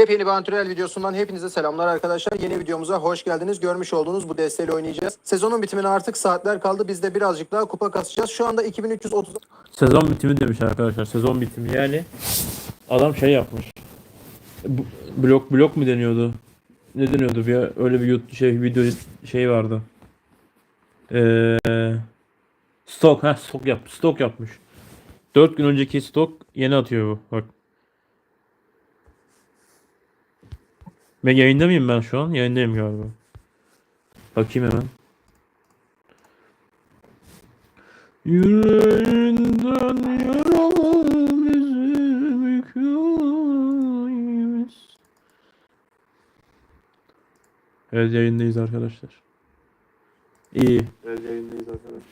Yepyeni bir antrenör videosundan hepinize selamlar arkadaşlar. Yeni videomuza hoş geldiniz. Görmüş olduğunuz bu desteğiyle oynayacağız. Sezonun bitimine artık saatler kaldı. Biz de birazcık daha kupa kasacağız. Şu anda 2330 Sezon bitimi demiş arkadaşlar. Sezon bitimi yani adam şey yapmış. Blok blok mu deniyordu? Ne deniyordu? Bir öyle bir YouTube şey video şey vardı. Ee, stok ha stok yap stok yapmış. 4 gün önceki stok yeni atıyor bu. Bak. Ben yayında mıyım ben şu an? Yayındayım galiba. Bakayım hemen. Yüreğinden yaralı bizim hikayemiz. Evet yayındayız arkadaşlar. İyi. Evet yayındayız arkadaşlar.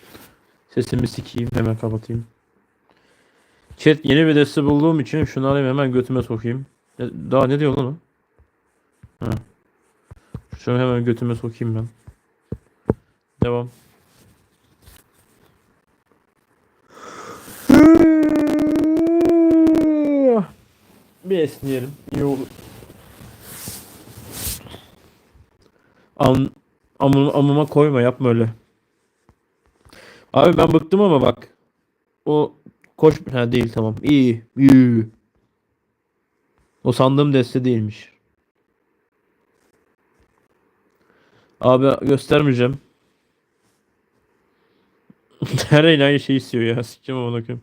Sesimi sikeyim hemen kapatayım. Chat yeni bir deste bulduğum için şunu alayım hemen götüme sokayım. Daha ne diyor lan o? Ha. Şunu hemen götüme sokayım ben. Devam. Bir esneyelim. İyi olur. Am, amım, amıma koyma yapma öyle. Abi ben bıktım ama bak. O koş ha değil tamam. İyi. iyi. O sandığım deste değilmiş. Abi göstermeyeceğim. Her el aynı şey istiyor ya. Sikeceğim ama bakayım.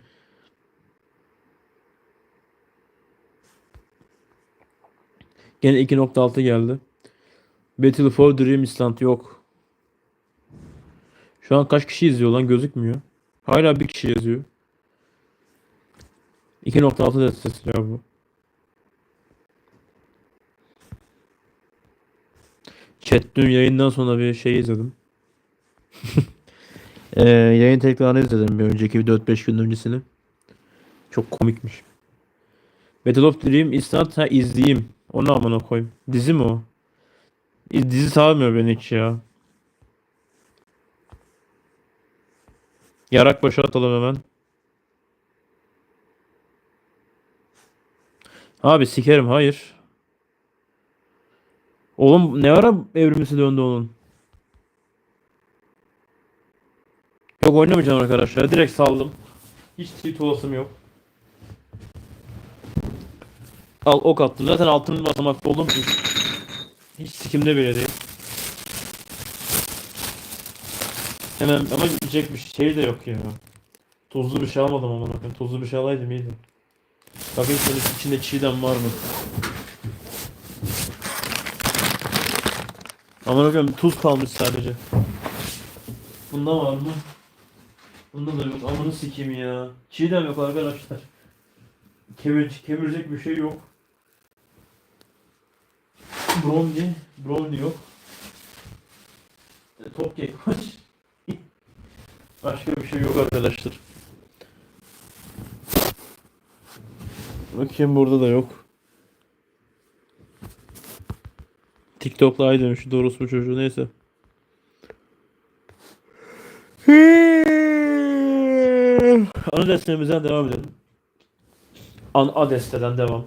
Gene 2.6 geldi. Battle for Dream Island yok. Şu an kaç kişi izliyor lan gözükmüyor. Hala bir kişi yazıyor. 2.6 destesi ya bu. Chat dün yayından sonra bir şey izledim. Ee, yayın tekrarını izledim bir önceki bir 4-5 gün öncesini. Çok komikmiş. Battle of Dream Island ha izleyeyim. Onu amına koyayım. Dizi mi o? İz- Dizi sarmıyor beni hiç ya. Yarak başa atalım hemen. Abi sikerim hayır. Oğlum ne ara evrimisi döndü onun? Yok oynamayacağım arkadaşlar. Direkt saldım. Hiç tweet olasım yok. Al ok attım. Zaten altın basamakta oldum ki. Hiç sikimde bile değil. Hemen ama gidecek bir şey de yok ya. Tuzlu bir şey almadım ama bakın. Tuzlu bir şey alaydım iyiydi. Bakayım şöyle içinde çiğdem var mı? Aman bakayım tuz kalmış sadece. Bunda var mı? Bunda da yok. Amanı sikeyim ya. Çiğdem yok arkadaşlar. Kemir, kemirecek bir şey yok. Brownie. Brownie yok. E, top cake var. Başka bir şey yok arkadaşlar. Bakayım burada da yok. TikTok'la ay demiş doğrusu bu çocuğu neyse. Ana destemizden devam edelim. An A desteden devam.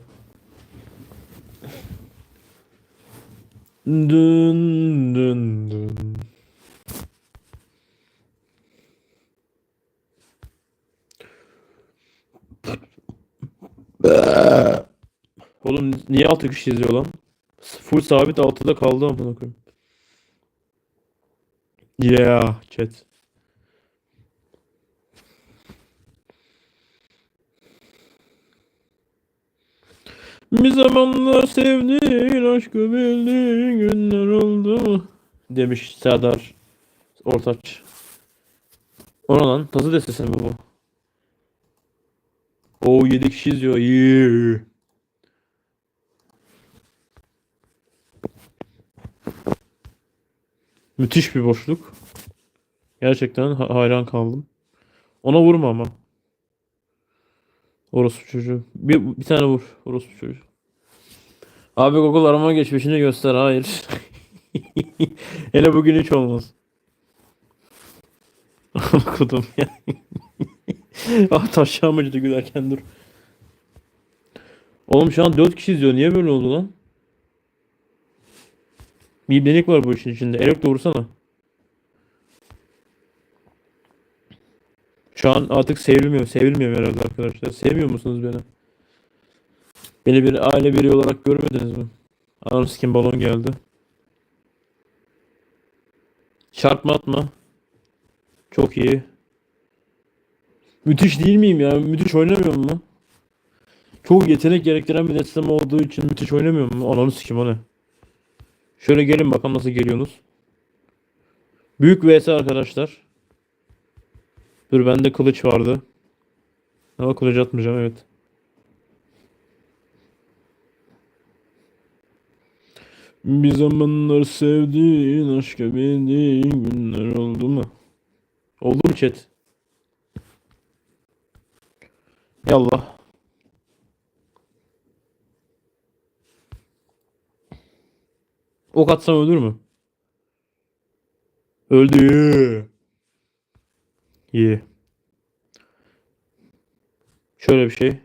Dün dün dün. Oğlum niye altı kişi izliyor lan? Full sabit altıda kaldı amına koyayım. Yeah, chat. Bir zamanlar sevdiğin aşkı bildiğin günler oldu? Demiş Serdar Ortaç. Ona lan tazı destesi bu? O 7 kişi izliyor. Yeah. Müthiş bir boşluk. Gerçekten ha- hayran kaldım. Ona vurma ama. Orospu çocuğu. Bir, bir tane vur. Orospu çocuğu. Abi Google arama geçmişini göster. Hayır. Hele bugün hiç olmaz. Okudum ya. ah taşağım acıdı gülerken dur. Oğlum şu an 4 kişi izliyor. Niye böyle oldu lan? Bir ibnelik var bu işin içinde. Elok doğursana. Şu an artık sevilmiyor. Sevilmiyor herhalde arkadaşlar. Sevmiyor musunuz beni? Beni bir aile biri olarak görmediniz mi? Anam sikim balon geldi. Çarpma atma. Çok iyi. Müthiş değil miyim ya? Müthiş oynamıyor mu? Çok yetenek gerektiren bir destem olduğu için müthiş oynamıyor mu? Ananı sikim o ne? Şöyle gelin bakalım nasıl geliyorsunuz. Büyük vs arkadaşlar. Dur bende kılıç vardı. Ama kılıç atmayacağım evet. Bir zamanlar sevdiğin aşka bildiğin günler oldu mu? Oldu mu chat? Yallah. Ok atsam ölür mü? Öldü. İyi. Şöyle bir şey.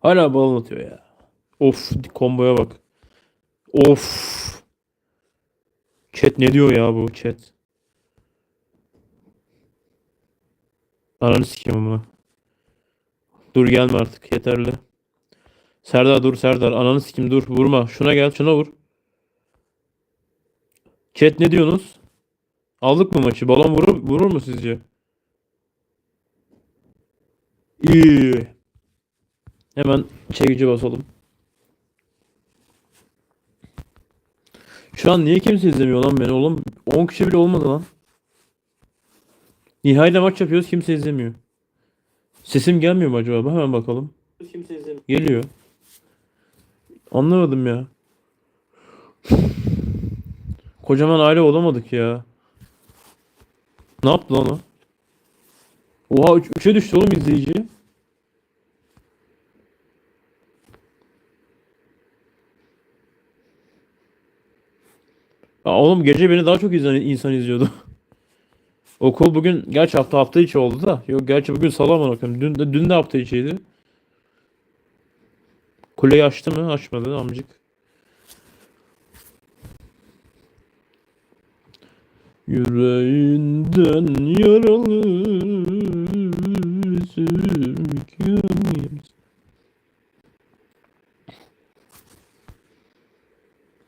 Hala balon atıyor ya. Of komboya bak. Of. Chat ne diyor ya bu chat? Ananı sikeyim ama. Dur gelme artık yeterli. Serdar dur Serdar. Ananı sikim dur vurma. Şuna gel şuna vur. Chat ne diyorsunuz? Aldık mı maçı? Balon vurur, vurur mu sizce? İyi. Hemen çekici basalım. Şu an niye kimse izlemiyor lan beni oğlum? 10 kişi bile olmadı lan. Nihayet maç yapıyoruz kimse izlemiyor. Sesim gelmiyor mu acaba? Hemen bakalım. Kimse izlemiyor. Geliyor. Anlamadım ya. Kocaman aile olamadık ya. Ne yaptı lan o? Oha 3'e düştü oğlum izleyici. Aa, oğlum gece beni daha çok izleyen insan izliyordu. Okul bugün gerçi hafta hafta içi oldu da. Yok gerçi bugün salı aman. Dün de, dün de hafta içiydi. Kuleyi açtı mı? Açmadı amcık. Yüreğinden yaralı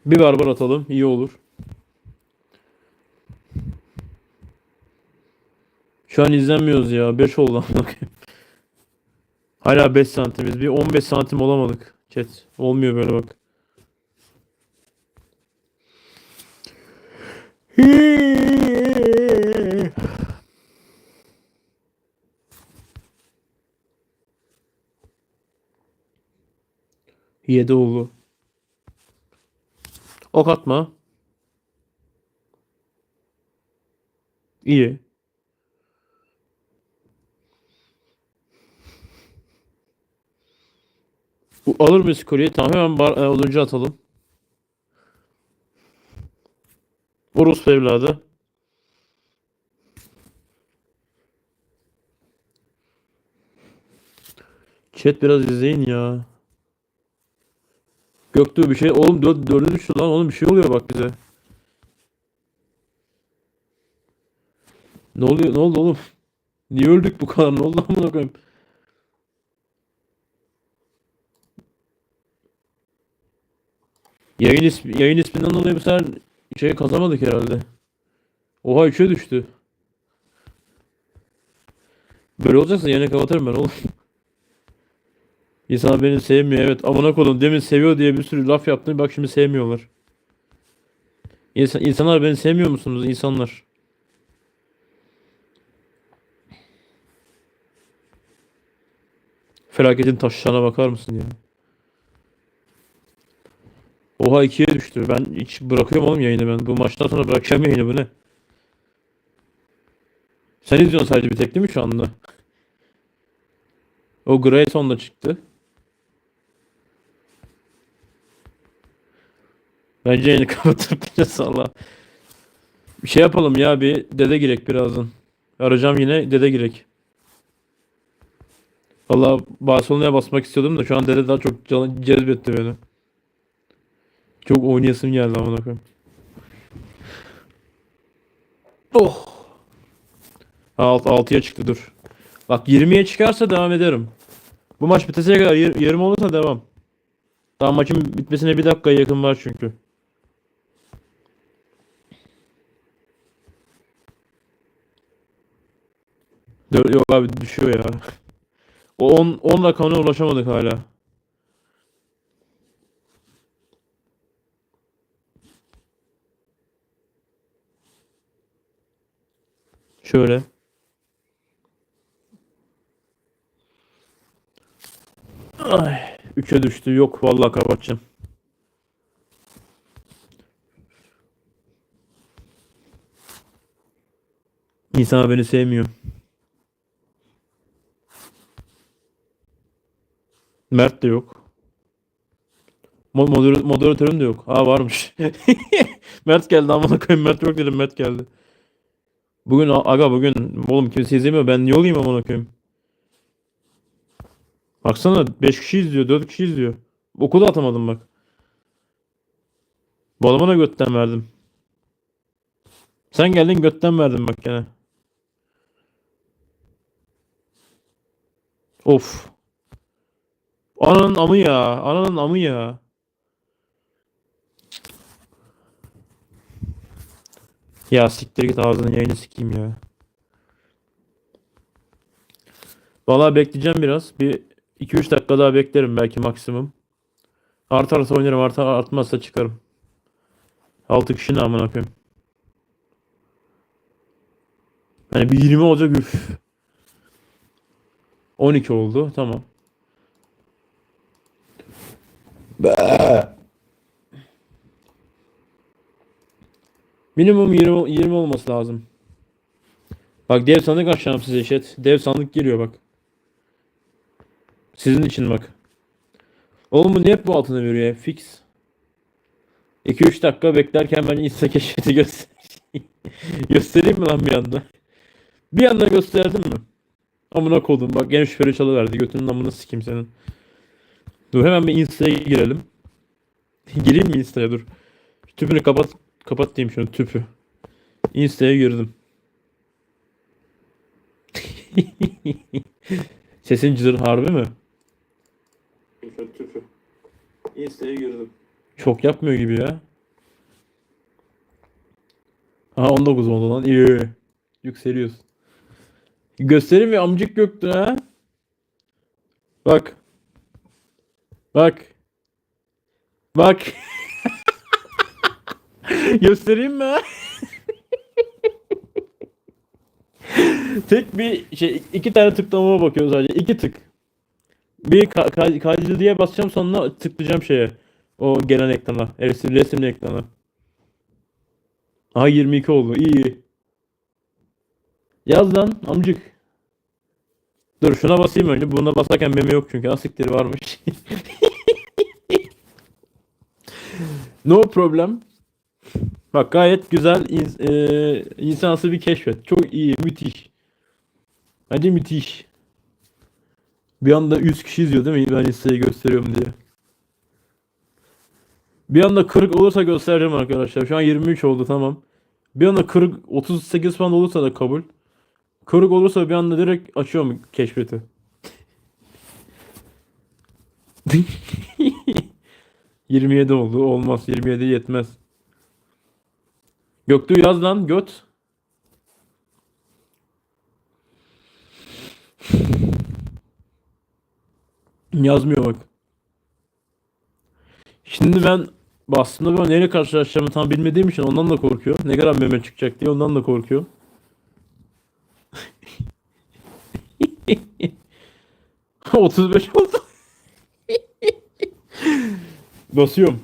Bir barbar atalım. iyi olur. Şu an izlenmiyoruz ya. 5 oldu. Hala 5 santimiz. Bir 15 santim olamadık. Chat. Olmuyor böyle bak. Yedi oldu. Ok atma. İyi. Bu alır mıyız kolyeyi? Tamam hemen bar, e, atalım. Urus evladı. Chat biraz izleyin ya. Göktuğ bir şey. Oğlum dört, dörde düştü lan. Oğlum bir şey oluyor bak bize. Ne oluyor? Ne oldu oğlum? Niye öldük bu kadar? Ne oldu amına koyayım? Yayın ismi, yayın isminden dolayı bu sefer şey kazamadık herhalde. Oha 3'e düştü. Böyle olacaksa yine kapatırım ben oğlum. İnsanlar beni sevmiyor evet amına koydum demin seviyor diye bir sürü laf yaptım bak şimdi sevmiyorlar. İnsan, insanlar beni sevmiyor musunuz insanlar? Felaketin taşlarına bakar mısın ya? Oha ikiye düştü. Ben hiç bırakıyorum oğlum yayını ben. Bu maçtan sonra bırakacağım yayını bu ne? Sen izliyorsun sadece bir tek değil mi şu anda? O Grayson da çıktı. Bence yayını gideceğiz Allah. Bir şey yapalım ya bir dede girek birazdan. Arayacağım yine dede girek. Valla Barcelona'ya basmak istiyordum da şu an dede daha çok canı cezbetti beni. Çok oynayasım geldi amına koyayım. Oh. Alt 6'ya çıktı dur. Bak 20'ye çıkarsa devam ederim. Bu maç biteseye kadar yar- yarım olursa devam. Daha maçın bitmesine bir dakika yakın var çünkü. Dört, yok abi düşüyor ya. O 10 10 rakamına ulaşamadık hala. Şöyle. Ay, 3'e düştü. Yok vallahi kapatacağım. İnsan beni sevmiyor. Mert de yok. Mo- moder- moderatörüm de yok. Aa varmış. Mert geldi amına koyayım Mert yok dedim Mert geldi. Bugün aga bugün oğlum kimse izlemiyor ben niye olayım amına koyayım. Baksana 5 kişi izliyor 4 kişi izliyor. Okulu atamadım bak. Bu adama da götten verdim. Sen geldin götten verdim bak gene. Of. Ananın amı ya. Ananın amı ya. Ya siktir git ağzını yayını sikeyim ya. Vallahi bekleyeceğim biraz. Bir 2-3 dakika daha beklerim belki maksimum. Artarsa oynarım, artar artmazsa çıkarım. 6 kişi ne amına koyayım. Hani bir 20 olacak üf. 12 oldu tamam. Minimum 20, 20 olması lazım. Bak dev sandık açacağım size chat. Dev sandık geliyor bak. Sizin için bak. Oğlum bu ne hep bu altına veriyor ya? Fix. 2-3 dakika beklerken ben insta keşfeti göster göstereyim mi lan bir anda? Bir anda gösterdim mi? Amına koydum. Bak gene şüpheli çalıverdi. Götünün amına sikeyim senin. Dur hemen bir insta'ya girelim. Gireyim mi insta'ya dur. Tüpünü kapat. Kapat diyeyim şunu tüpü. Insta'ya girdim. Sesin cızır harbi mi? Tüpü. Insta'ya girdim. Çok yapmıyor gibi ya. Aha 19 oldu lan. İyi. Yükseliyoruz. Göstereyim mi amcık göktü ha? Bak. Bak. Bak. Göstereyim mi? Tek bir şey iki tane tıklamama bakıyor sadece. iki tık. Bir ka- ka- kaydı diye basacağım sonra tıklayacağım şeye. O gelen ekrana. Resim, resimli ekrana. Aha 22 oldu. İyi. Yaz lan amcık. Dur şuna basayım önce. Buna basarken meme yok çünkü. Asiktir varmış. no problem. Bak gayet güzel ins- eee, insansı bir keşfet. Çok iyi, müthiş. Bence müthiş. Bir anda 100 kişi izliyor değil mi? Ben size gösteriyorum diye. Bir anda 40 olursa göstereceğim arkadaşlar. Şu an 23 oldu tamam. Bir anda 40 38 falan olursa da kabul. 40 olursa bir anda direkt açıyorum keşfeti. ...27 oldu. Olmaz. 27 yetmez. Göktuğ yaz lan göt. Yazmıyor bak. Şimdi ben aslında ben neyle karşılaşacağımı tam bilmediğim için ondan da korkuyor. Ne kadar meme çıkacak diye ondan da korkuyor. ...35 oldu. Basıyorum.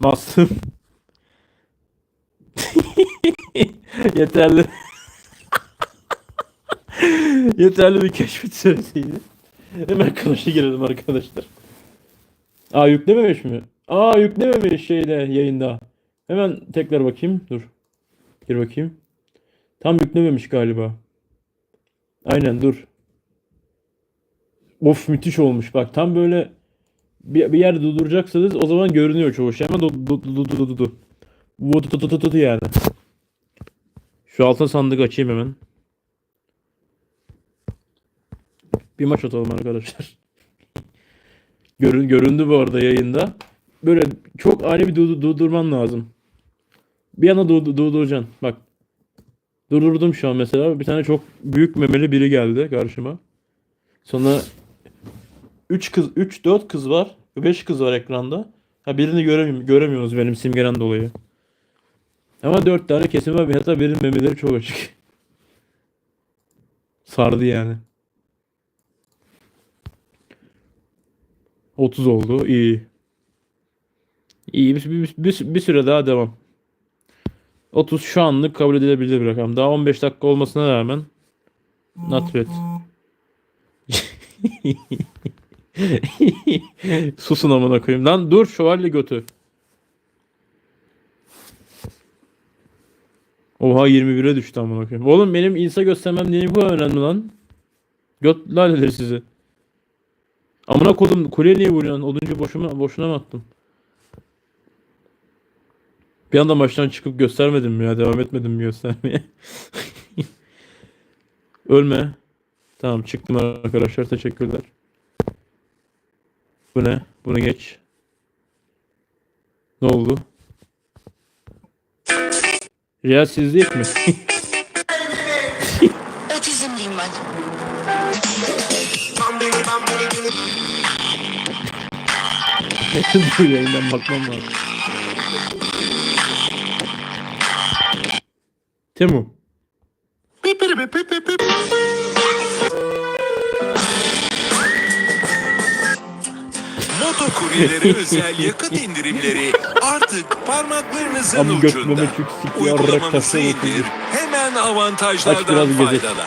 Bastım. Yeterli. Yeterli bir keşfet süresiydi. Hemen konuşa girelim arkadaşlar. Aa yüklememiş mi? Aa yüklememiş şeyde yayında. Hemen tekrar bakayım. Dur. Gir bakayım. Tam yüklememiş galiba. Aynen dur. Of müthiş olmuş bak. Tam böyle bir, bir yerde durduracaksınız o zaman görünüyor çoğu şey ama du du du du du du du. Bu du du du du du yani. Şu altın sandık açayım hemen. Bir maç atalım arkadaşlar. Görün, göründü bu arada yayında. Böyle çok ani bir du- durdurman lazım. Bir anda du- du- durduracaksın. Bak. Durdurdum şu an mesela. Bir tane çok büyük memeli biri geldi karşıma. Sonra 3 kız 3 4 kız var. 5 kız var ekranda. Ha birini göremiyorum, göremiyoruz benim simgeden dolayı. Ama 4 tane kesim var. Hatta birinin memeleri çok açık. Sardı yani. 30 oldu. İyi. İyi. Bir, bir, bir, bir süre daha devam. 30 şu anlık kabul edilebilir bir rakam. Daha 15 dakika olmasına rağmen not bad. Susun amına koyayım. Lan dur şövalye götü. Oha 21'e düştü amına koyayım. Oğlum benim insa göstermem niye bu önemli lan? Göt laleleri sizi. Amına kodum kuleye niye vuruyorsun? Oduncu boşuna, boşuna mı attım? Bir anda maçtan çıkıp göstermedim mi ya? Devam etmedim mi göstermeye? Ölme. Tamam çıktım arkadaşlar. Teşekkürler. Bu ne? Bunu geç. Ne oldu? Riyazsizlik mi? Otizmliyim ben. Bu yayından bakmam lazım. Temu. Moto kuryelere özel yakıt indirimleri artık parmaklarınızın götmeme ucunda. Uygulamamızı indir. Hemen Aç biraz avantajlardan gezek. faydalan.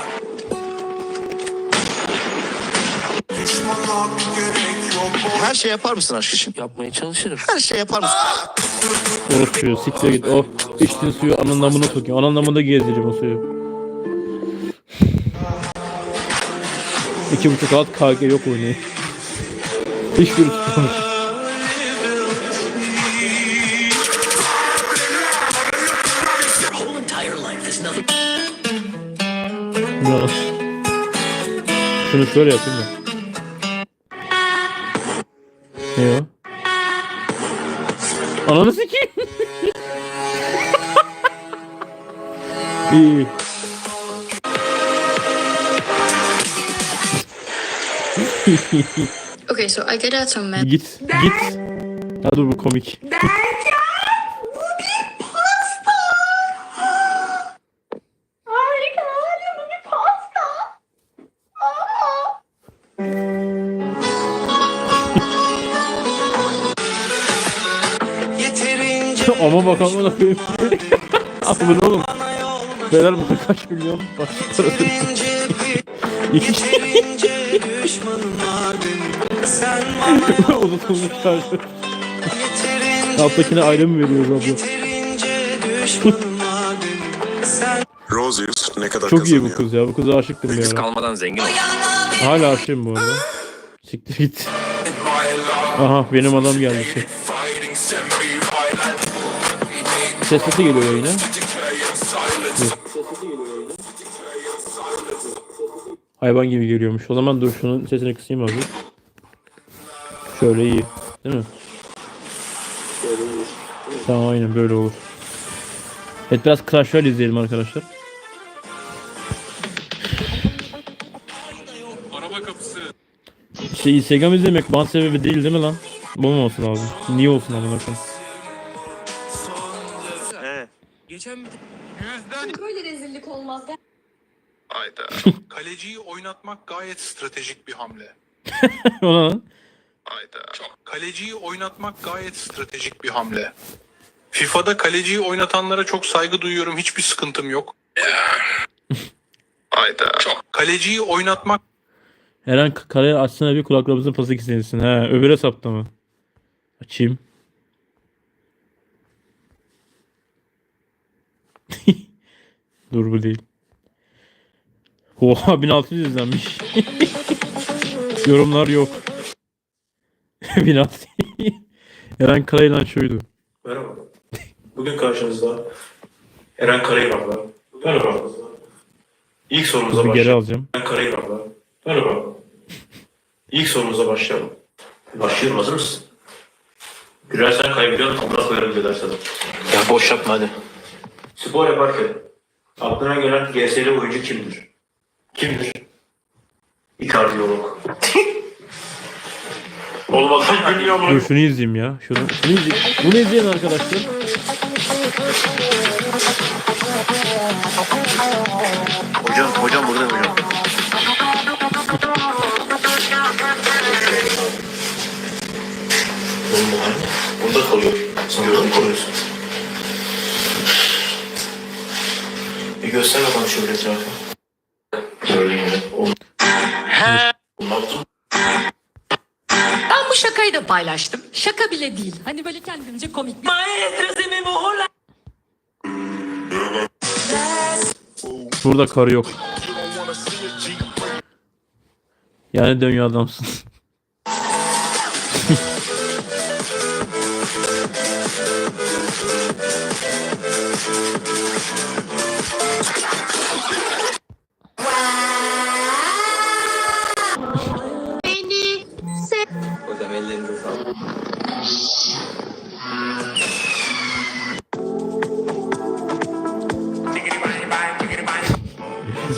Her şey yapar mısın aşk için? Yapmaya çalışırım. Her şey yapar mısın? Orospuyor. Siktir git. O içtiğin suyu anın namına sokayım. Anın namında gezdireceğim o suyu. İki buçuk alt KG yok oynuyor. Hiçbir tutmamış. Ya. Şunu şöyle yapayım da. Ne o? Ananı sikeyim. İyi. iyi. Okay, so I get out some meth. Git. Git. Ha dur bu komik. Yeterince Ama bak amına koyayım. Aklın oğlum. Beyler bu kaç milyon parası. İki. Sen bana unutulmuş karşı. yeterince Alttakine ayrı mı veriyoruz abla? yeterince. Sen Rosius ne kadar Çok iyi bu kız ya. Bu kıza aşıktım bir Kız ara. kalmadan zengin ol. Hala aşığım bu arada. Siktir git. Aha benim adam geldi. Şey. Ses sesi geliyor yine. Dur. Hayvan gibi geliyormuş. O zaman dur şunun sesini kısayım abi. Şöyle iyi. Değil mi? Tamam aynen böyle olur. Evet biraz Crash Royale izleyelim arkadaşlar. Şey Instagram izlemek ban sebebi değil değil mi lan? Bu mu olsun lazım? Niye olsun amına koyayım? Böyle rezillik olmaz. Hayda. Kaleciyi oynatmak gayet stratejik bir hamle. Ona lan. Hayda. Kaleciyi oynatmak gayet stratejik bir hamle. FIFA'da kaleciyi oynatanlara çok saygı duyuyorum. Hiçbir sıkıntım yok. Hayda. Kaleciyi oynatmak Eren k- kaleye açsana bir kulaklarımızın pası kesilsin. He öbür hesapta mı? Açayım. Dur bu değil. Oha 1600 izlenmiş. Yorumlar yok. Binat. Eren Karayılan şuydu. Merhaba. Bugün karşınızda Eren Karayılan'la. Merhaba. İlk sorumuza Bir geri başlayalım. alacağım. Eren Karayılan'la. Merhaba. İlk sorumuza başlayalım. Başlıyorum hazır mısın? Gülersen kaybediyorsun, amına koyarım dediler sana. Ya boş yapma hadi. Spor yaparken aklına gelen GS'li oyuncu kimdir? Kimdir? İkardiyolog. Oğlum adam gülüyor Dur şunu izleyeyim ya. Şunu, şunu izleyeyim. Bunu izleyin arkadaşlar. Hocam, hocam burada hocam. Oğlum bu hani? Bunda kalıyor. Sen burada mı kalıyorsun? Bir göster bakalım şöyle etrafı. Paylaştım. Şaka bile değil. Hani böyle kendimce komik bir... Burada karı yok. Yani dünya adamsın.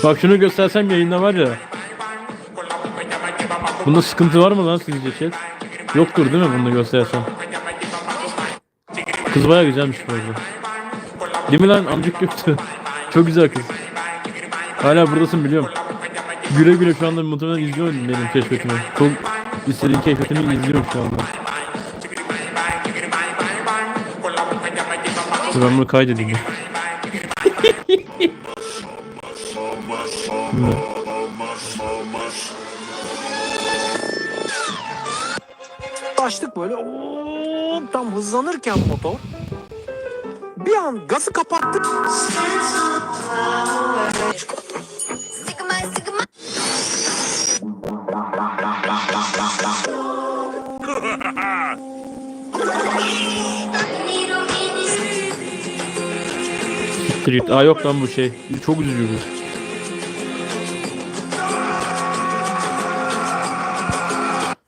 Bak şunu göstersem yayında var ya. Bunda sıkıntı var mı lan sizce chat? Yoktur değil mi bunu göstersem? Kız baya güzelmiş bu arada. Değil mi lan amcık göktü? Çok güzel kız. Hala buradasın biliyorum. Güle güle şu anda muhtemelen izliyor benim keşfetimi. Çok istediğin keşfetimi izliyorum şu anda. Dur ben bunu kaydedeyim. Ya. Açtık böyle. Oo, tam hızlanırken motor. Bir an gazı kapattık. Street. Aa yok lan bu şey. Çok üzücü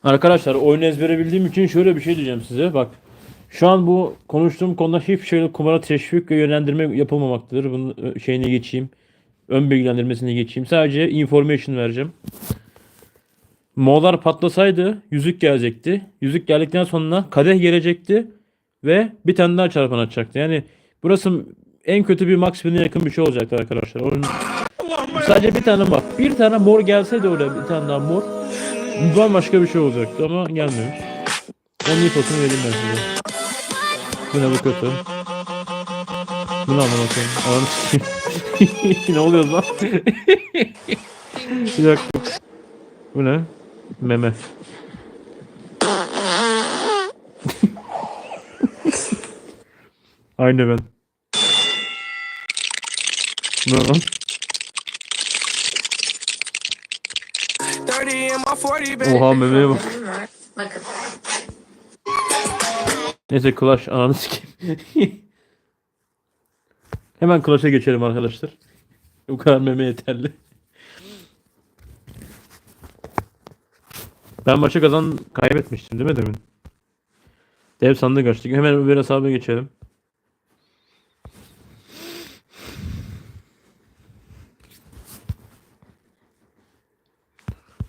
Arkadaşlar oyun ezbere bildiğim için şöyle bir şey diyeceğim size. Bak şu an bu konuştuğum konuda hiçbir şeyle kumara teşvik ve yönlendirme yapılmamaktadır. Bunun ö, şeyine geçeyim. Ön bilgilendirmesine geçeyim. Sadece information vereceğim. Moğollar patlasaydı yüzük gelecekti. Yüzük geldikten sonra kadeh gelecekti. Ve bir tane daha çarpan atacaktı. Yani burası en kötü bir max win'e yakın bir şey olacaktı arkadaşlar. Onun sadece bir tane bak. Bir tane mor gelseydi oraya bir tane daha mor. Bambaşka bir şey olacaktı ama gelmemiş. Onun infosunu vereyim ben size. Bu ne bu kötü. Bu ne amına koyayım? Ananı sikeyim. ne oluyor lan? bir dakika. Bu ne? Meme. Aynı ben. Ne lan? Oha memeye bak. Bakın. Neyse Clash ananı sikeyim. Hemen Clash'a geçelim arkadaşlar. Bu kadar meme yeterli. Ben maçı kazan kaybetmiştim değil mi demin? Dev sandık açtık. Hemen öbür hesaba geçelim.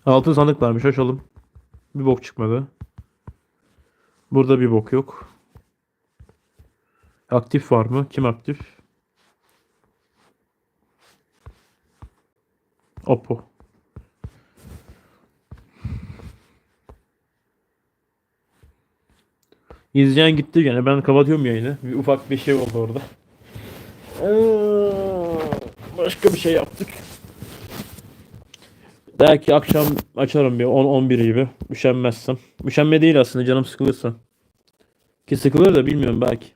Altın sandık varmış açalım. Bir bok çıkmadı. Burada bir bok yok. Aktif var mı? Kim aktif? Oppo. İzleyen gitti gene. Ben kapatıyorum yayını. Bir ufak bir şey oldu orada. Ee, Başka bir şey yaptık. Belki akşam açarım bir 10-11 gibi. Üşenmezsem. Üşenme değil aslında canım sıkılırsa. Ki sıkılır da bilmiyorum belki.